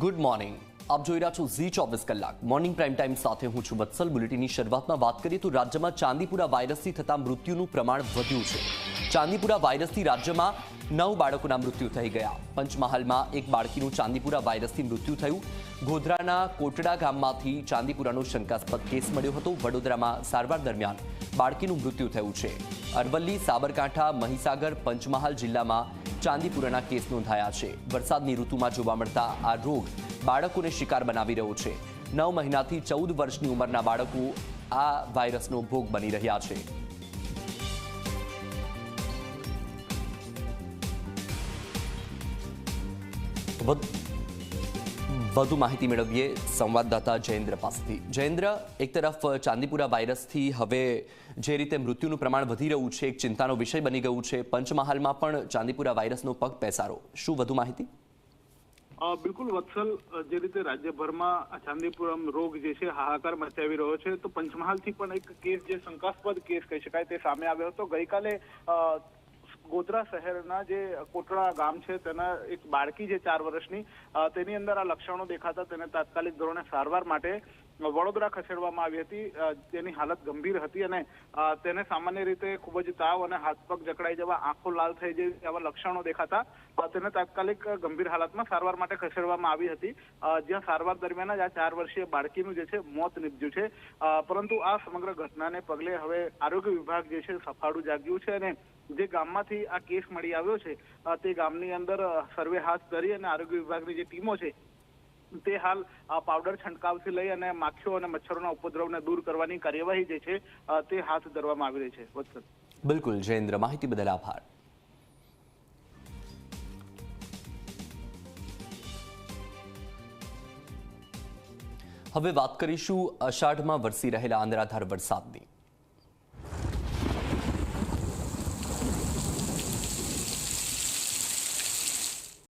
Good morning આપ જોઈ રહ્યા છો ઝી ચોવીસ કલાક. મોર્નિંગ પ્રાઇમ ટાઈમ સાથે હું છું વત્સલ. બુલેટિનની શરૂઆતમાં વાત કરીએ તો રાજ્યમાં ચાંદીપુરા વાયરસથી થતા મૃત્યુનું પ્રમાણ વધ્યું છે. ચાંદીપુરા વાયરસથી રાજ્યમાં નવ બાળકોના મૃત્યુ થઈ ગયા. પંચમહાલમાં એક બાળકીનું ચાંદીપુરા વાયરસથી મૃત્યુ થયું. ગોધરાના કોટડા ગામમાંથી ચાંદીપુરાનો શંકાસ્પદ કેસ મળ્યો હતો. વડોદરામાં સારવાર દરમિયાન બાળકીનું મૃત્યુ થયું છે. અરવલ્લી, સાબરકાંઠા, મહીસાગર, પંચમહાલ જિલ્લામાં ચાંદીપુરાના કેસ નોંધાયા છે. વરસાદની ઋતુમાં જોવા મળતા આ રોગ બાળકોને શિકાર બનાવી રહ્યો છે. નવ મહિનાથી ચૌદ વર્ષની ઉંમરના બાળકો આ વાયરસનો ભોગ બની રહ્યા છે. વધ- વધુ માહિતી મેળવીએ સંવાદદાતા જયેન્દ્ર પાસેથી. જયેન્દ્ર, એક તરફ ચાંદીપુરા વાયરસથી હવે જે રીતે મૃત્યુનું પ્રમાણ વધી રહ્યું છે, એક ચિંતાનો વિષય બની ગયું છે, પંચમહાલમાં પણ ચાંદીપુરા વાયરસનો પગ પેસારો શું વધુ માહિતી? બિલકુલ વત્સલ જે રીતે રાજ્યભરમાં ચાંદીપુરમ રોગ જે છે, હાહાકાર મચાવી રહ્યો છે, તો પંચમહાલથી પણ એક કેસ જે શંકાસ્પદ કેસ કહી શકાય તે સામે આવ્યો હતો. ગઈકાલે ગોધરા શહેરના જે કોટડા ગામ છે, તેના એક બાળકી જે ચાર વર્ષની તેની અંદર આ લક્ષણો દેખાતા તેને તાત્કાલિક ધોરણે સારવાર માટે વડોદરા ખસેડવામાં આવી હતી. તેની હાલત ગંભીર હતી અને તેને સામાન્ય રીતે ખૂબ જ તાવ અને હાથ પગ જકડાઈ જવા આંખો લાલ થઈ જવી આવા લક્ષણો દેખાતા તેને તાત્કાલિક ગંભીર હાલતમાં સારવાર માટે ખસેડવામાં આવી હતી. જ્યાં સારવાર દરમિયાન જ આ ચાર વર્ષીય બાળકીનું જે છે, મોત નીપજ્યું છે. પરંતુ આ સમગ્ર ઘટનાને પગલે હવે આરોગ્ય વિભાગ જે છે, સફાળું જાગ્યું છે અને જે ગામમાંથી આ કેસ મળી આવ્યો છે તે ગામની અંદર સર્વે હાથ ધરી અને આરોગ્ય વિભાગની જે ટીમો છે, તે હાલ પાવડર છંટકાવથી લઈ અને માખીઓ અને મચ્છરોના ઉપદ્રવને દૂર કરવાની કાર્યવાહી જે છે તે હાથ ધરવામાં આવી રહી છે. વત્સલ. બિલકુલ જયેન્દ્ર માહિતી બદલ આભાર. હવે વાત કરીશું અષાઢમાં વરસી રહેલા આંધળાધાર વરસાદની.